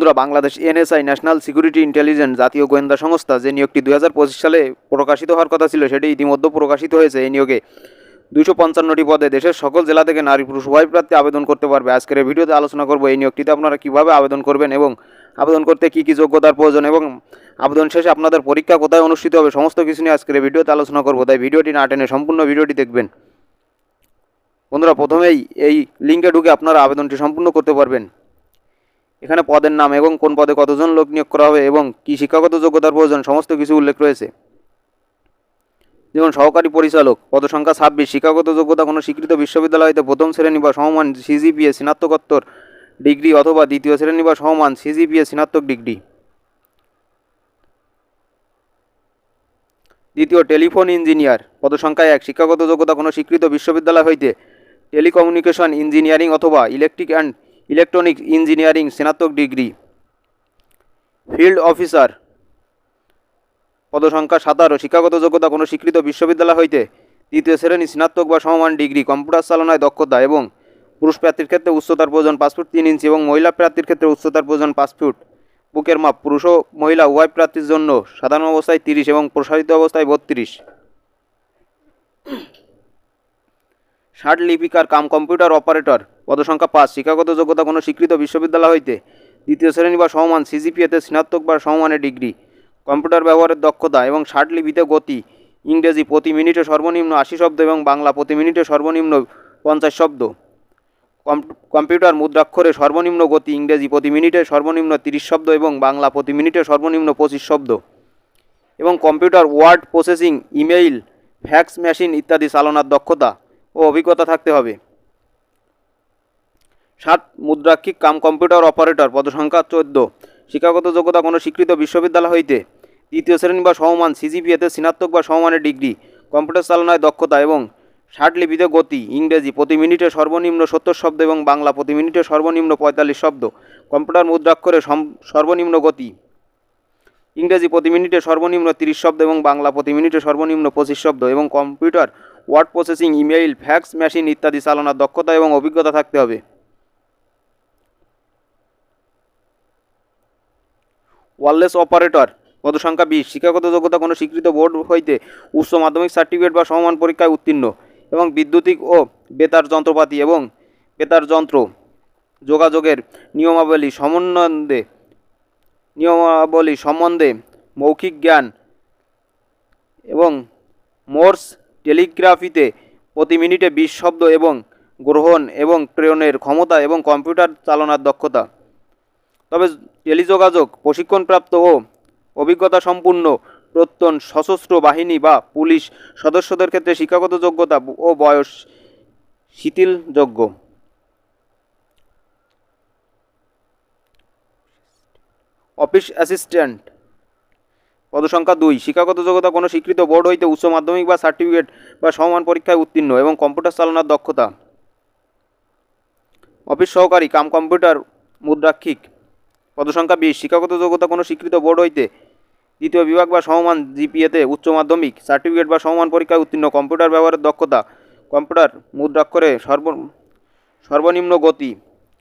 বন্ধুরা, Bangladesh NSI national security intelligence জাতীয় গোয়েন্দা সংস্থা যে নিয়োগটি দুই হাজার পঁচিশ সালে প্রকাশিত হওয়ার কথা ছিল, সেটি ইতিমধ্যে প্রকাশিত হয়েছে এই নিয়োগে। দুশো পঞ্চান্নটি পদে দেশের সকল জেলা থেকে নারী, পুরুষ, উভয় প্রার্থী আবেদন করতে পারবে। আজকের ভিডিওতে আলোচনা করব এই নিয়োগটিতে আপনারা কীভাবে আবেদন করবেন এবং আবেদন করতে কী কী যোগ্যতার প্রয়োজন এবং আবেদন শেষে আপনাদের পরীক্ষা কোথায় অনুষ্ঠিত হবে, সমস্ত কিছু নিয়ে আজকের ভিডিওতে আলোচনা করব। তাই ভিডিওটি না টেনে সম্পূর্ণ ভিডিওটি দেখবেন। বন্ধুরা, প্রথমেই এই লিঙ্কে ঢুকে আপনারা আবেদনটি সম্পূর্ণ করতে পারবেন। এখানে পদের নাম এবং কোন পদে কতজন লোক নিয়োগ করা হবে এবং কি শিক্ষাগত যোগ্যতার প্রয়োজন, সমস্ত কিছু উল্লেখ রয়েছে। যেমন সহকারী পরিচালক, পদসংখ্যা ছাব্বিশ, শিক্ষাগত যোগ্যতা কোনো স্বীকৃত বিশ্ববিদ্যালয় হতে প্রথম শ্রেণি বা সমমান সিজিপিএ স্নাতকোত্তর ডিগ্রি অথবা দ্বিতীয় শ্রেণি বা সমমান সিজিপিএ স্নাতক ডিগ্রি। দ্বিতীয়, টেলিফোন ইঞ্জিনিয়ার, পদসংখ্যা এক, শিক্ষাগত যোগ্যতা কোনো স্বীকৃত বিশ্ববিদ্যালয় হইতে টেলিকমিউনিকেশন ইঞ্জিনিয়ারিং অথবা ইলেকট্রিক অ্যান্ড ইলেকট্রনিক ইঞ্জিনিয়ারিং, স্নাতক ডিগ্রি। Field officer. পদসংখ্যা সাতারো, শিক্ষাগত যোগ্যতা কোনো স্বীকৃত বিশ্ববিদ্যালয় হইতে দ্বিতীয় শ্রেণি, স্নাতক বা সমমান ডিগ্রি, কম্পিউটার চালনায় দক্ষতা এবং পুরুষ প্রার্থীর ক্ষেত্রে উচ্চতার প্রয়োজন পাঁচ ফুট তিন ইঞ্চি এবং মহিলা প্রার্থীর ক্ষেত্রে উচ্চতার প্রয়োজন পাঁচ ফুট। বুকের মাপ, পুরুষ ও মহিলা উভয় প্রার্থীর জন্য সাধারণ অবস্থায় তিরিশ এবং প্রসারিত অবস্থায় বত্রিশ। ষাট লিপিকার কাম কম্পিউটার অপারেটর। পদসংখ্যা পাঁচ, শিক্ষাগত যোগ্যতা কোনো স্বীকৃত বিশ্ববিদ্যালয় হইতে দ্বিতীয় শ্রেণি বা সমান সিজিপিএতে স্নাতক বা সমমানের ডিগ্রি, কম্পিউটার ব্যবহারের দক্ষতা এবং ষাট লিপিতে গতি, ইংরেজি প্রতি মিনিটে সর্বনিম্ন আশি শব্দ এবং বাংলা প্রতি মিনিটে সর্বনিম্ন পঞ্চাশ শব্দ, কম্প- কম্পিউটার মুদ্রাক্ষরে সর্বনিম্ন গতি, ইংরেজি প্রতি মিনিটে সর্বনিম্ন তিরিশ শব্দ এবং বাংলা প্রতি মিনিটে সর্বনিম্ন পঁচিশ শব্দ, এবং computer word processing, email, fax machine ইত্যাদি চালনার দক্ষতা ও অভিজ্ঞতা থাকতে হবে। সাত মুদ্রাক্ষিক কাম কম্পিউটার অপারেটর, পদসংখ্যা চোদ্দ। শিক্ষাগত যোগ্যতা কোনো স্বীকৃত বিশ্ববিদ্যালয় হইতে তৃতীয় শ্রেণি বা সমমান, সিজিপিএতে স্নাতক বা সমমানের ডিগ্রি, কম্পিউটার চালনায় দক্ষতা এবং ষাট লিপিতে গতি, ইংরেজি প্রতি মিনিটে সর্বনিম্ন সত্তর শব্দ এবং বাংলা প্রতি মিনিটে সর্বনিম্ন পঁয়তাল্লিশ শব্দ, কম্পিউটার মুদ্রাক্ষরে সর্বনিম্ন গতি, ইংরেজি প্রতি মিনিটে সর্বনিম্ন তিরিশ শব্দ এবং বাংলা প্রতি মিনিটে সর্বনিম্ন পঁচিশ শব্দ এবং computer, word processing, email, fax, machine ইত্যাদি চালানোর দক্ষতা এবং অভিজ্ঞতা থাকতে হবে। ওয়ারলেস অপারেটর, পদসংখ্যা বিশ, শিক্ষাগত যোগ্যতা কোনো স্বীকৃত বোর্ড হইতে উচ্চ মাধ্যমিক সার্টিফিকেট বা সমমান পরীক্ষায় উত্তীর্ণ এবং বিদ্যুতিক ও বেতার যন্ত্রপাতি এবং বেতার যন্ত্র যোগাযোগের নিয়মাবলী সমন্বয়ে নিয়মাবলী সম্বন্ধে মৌখিক জ্ঞান এবং মোর্স টেলিগ্রাফিতে প্রতি মিনিটে বিশ শব্দ এবং গ্রহণ এবং প্রেরণের ক্ষমতা এবং কম্পিউটার চালনার দক্ষতা। তবে টেলিযোগাযোগ, প্রশিক্ষণপ্রাপ্ত ও অভিজ্ঞতা সম্পূর্ণ প্রত্যন সশস্ত্র বাহিনী বা পুলিশ সদস্যদের ক্ষেত্রে শিক্ষাগত যোগ্যতা ও বয়স শিথিলযোগ্য। Office assistant. পদসংখ্যা দুই, শিক্ষাগত যোগ্যতা কোনো স্বীকৃত বোর্ড হইতে উচ্চ মাধ্যমিক বা সার্টিফিকেট বা সমান পরীক্ষায় উত্তীর্ণ এবং কম্পিউটার চালানোর দক্ষতা। অফিস সহকারী, কাম কম্পিউটার, মুদ্রাক্ষিক। পদসংখ্যা বিশ, শিক্ষাগত যোগ্যতা কোনো স্বীকৃত বোর্ড হইতে দ্বিতীয় বিভাগ বা সমমান জিপিএতে উচ্চ মাধ্যমিক, সার্টিফিকেট বা সমমান পরীক্ষায় উত্তীর্ণ, কম্পিউটার ব্যবহারের দক্ষতা, কম্পিউটার মুদ্রাক্ষরে সর্ব, সর্বনিম্ন গতি,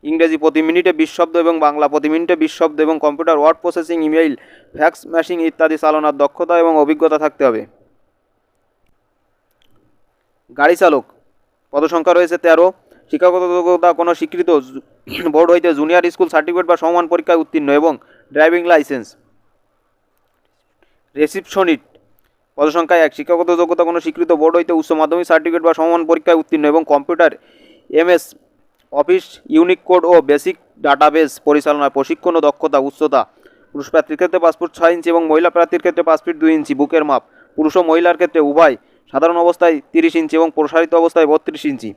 ইংরেজি প্রতি মিনিটে বিশ শব্দ এবং বাংলা প্রতি মিনিটে বিশ শব্দ এবং computer word processing, email, fax machine ইত্যাদি চালানোর দক্ষতা এবং অভিজ্ঞতা থাকতে হবে। গাড়ি চালক, পদসংখ্যা রয়েছে তেরো শিক্ষাগত যোগ্যতা কোনো স্বীকৃত বোর্ড হইতে জুনিয়র স্কুল সার্টিফিকেট বা সমান পরীক্ষায় উত্তীর্ণ এবং ড্রাইভিং লাইসেন্স রেসিপশনিট পদসংখ্যা এক। শিক্ষাগত যোগ্যতা কোনো স্বীকৃত বোর্ড হইতে উচ্চ মাধ্যমিক সার্টিফিকেট বা সমান পরীক্ষায় উত্তীর্ণ এবং computer MS office unique code ও বেসিক ডাটাবেস পরিচালনায় প্রশিক্ষণ ও দক্ষতা, উচ্চতা। পুরুষ প্রার্থীর ক্ষেত্রে পাঁচ ফুট ছয় ইঞ্চি এবং মহিলা প্রার্থীর ক্ষেত্রে পাঁচ দুই ইঞ্চি। বুকের মাপ। পুরুষ ও মহিলার ক্ষেত্রে উভয় সাধারণ অবস্থায় তিরিশ ইঞ্চি এবং প্রসারিত অবস্থায় বত্রিশ ইঞ্চি।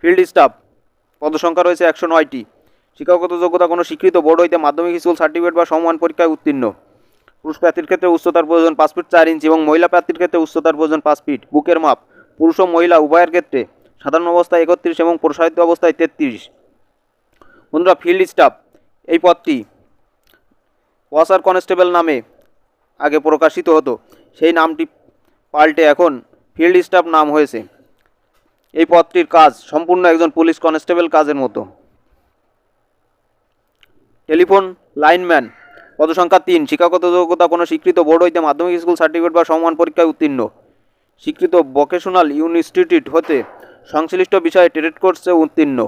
Field staff. পদসংখ্যা রয়েছে একশো নয়টি। শিক্ষাগত যোগ্যতা কোনো স্বীকৃত বোর্ড হইতে মাধ্যমিক স্কুল, সার্টিফিকেট বা সমান পরীক্ষায় উত্তীর্ণ। পুরুষ প্রার্থীর ক্ষেত্রে উচ্চতার প্রয়োজন পাঁচ ফিট চার ইঞ্চি এবং মহিলা প্রার্থীর ক্ষেত্রে উচ্চতার প্রয়োজন পাঁচ ফিট। বুকের মাপ, পুরুষ ও মহিলা উভয়ের ক্ষেত্রে সাধারণ অবস্থায় একত্রিশ এবং প্রসারিত অবস্থায় তেত্রিশ। বন্ধুরা, ফিল্ড স্টাফ, এই পদটি ওয়াসার কনস্টেবল নামে আগে প্রকাশিত হতো। সেই নামটি পাল্টে এখন ফিল্ড স্টাফ নাম হয়েছে। এই পদটির কাজ সম্পূর্ণ একজন পুলিশ কনস্টেবল কাজের মতো। টেলিফোন লাইনম্যান, পদসংখ্যা তিন, শিক্ষাগত যোগ্যতা কোনো স্বীকৃত বোর্ড হইতে মাধ্যমিক স্কুল সার্টিফিকেট বা সমমান পরীক্ষায় উত্তীর্ণ। স্বীকৃত ভোকেশনাল ইনস্টিটিউট হতে সংশ্লিষ্ট বিষয়ে ট্রেড কোর্সে উত্তীর্ণ।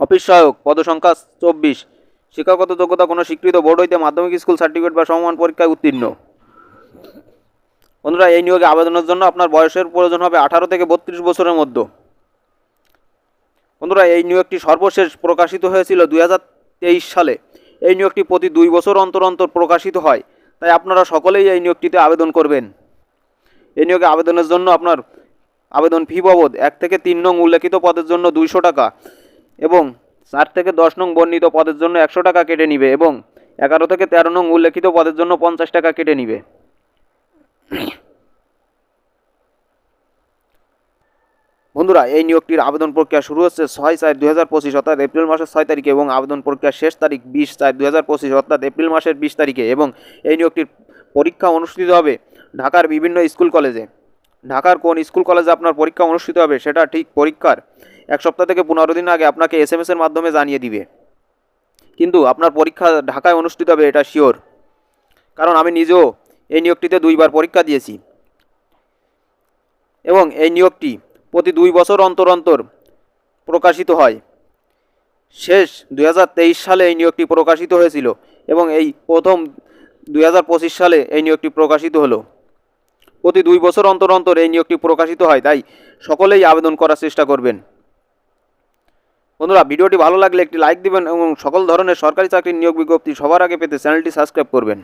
অফিস সহায়ক, পদসংখ্যা চব্বিশ, শিক্ষাগত যোগ্যতা কোনো স্বীকৃত বোর্ড হইতে মাধ্যমিক স্কুল সার্টিফিকেট বা সমমান পরীক্ষায় উত্তীর্ণ। বন্ধুরা, এই নিয়োগে আবেদনের জন্য আপনার বয়সের প্রয়োজন হবে আঠারো থেকে বত্রিশ বছরের মধ্যে। বন্ধুরা, এই নিয়োগটি সর্বশেষ প্রকাশিত হয়েছিল দু হাজার তেইশ সালে। এই নিয়োগটি প্রতি দুই বছর অন্তর অন্তর প্রকাশিত হয়। তাই আপনারা সকলেই এই নিয়োগটিতে আবেদন করবেন। এই নিয়োগে আবেদনের জন্য আপনার আবেদন ফি বাবদ এক থেকে তিন নং উল্লেখিত পদের জন্য দুইশো টাকা এবং চার থেকে দশ নং বর্ণিত পদের জন্য একশো টাকা কেটে নিবে এবং এগারো থেকে তেরো নং উল্লেখিত পদের জন্য পঞ্চাশ টাকা কেটে নিবে। বন্ধুরা, এই নিয়োগটির আবেদন প্রক্রিয়া শুরু হচ্ছে ছয় চার দুই হাজার পঁচিশ অর্থাৎ এপ্রিল মাসের ছয় তারিখে এবং আবেদন প্রক্রিয়ার শেষ তারিখ বিশ চার দুই হাজার পঁচিশ অর্থাৎ এপ্রিল মাসের বিশ তারিখে এবং এই নিয়োগটির পরীক্ষা অনুষ্ঠিত হবে ঢাকার বিভিন্ন স্কুল কলেজে। ঢাকার কোন স্কুল কলেজে আপনার পরীক্ষা অনুষ্ঠিত হবে সেটা ঠিক পরীক্ষার এক সপ্তাহ থেকে পনেরো দিন আগে আপনাকে এস এম এর মাধ্যমে জানিয়ে দিবে। কিন্তু আপনার পরীক্ষা ঢাকায় অনুষ্ঠিত হবে এটা শিওর কারণ আমি নিজেও এই নিয়োগটিতে দুইবার পরীক্ষা দিয়েছি। এবং এই নিয়োগটি প্রতি দুই বছর অন্তর অন্তর প্রকাশিত হয়। শেষ দু হাজার তেইশ সালে এই নিয়োগটি প্রকাশিত হয়েছিল এবং এই প্রথম দুই হাজার পঁচিশ সালে এই নিয়োগটি প্রকাশিত হলো। প্রতি দুই বছর অন্তর অন্তর এই নিয়োগটি প্রকাশিত হয়, তাই সকলেই আবেদন করার চেষ্টা করবেন। বন্ধুরা, ভিডিওটি ভালো লাগলে একটি লাইক দিবেন এবং সকল ধরনের সরকারি চাকরির নিয়োগ বিজ্ঞপ্তি সবার আগে পেতে চ্যানেলটি সাবস্ক্রাইব করবেন।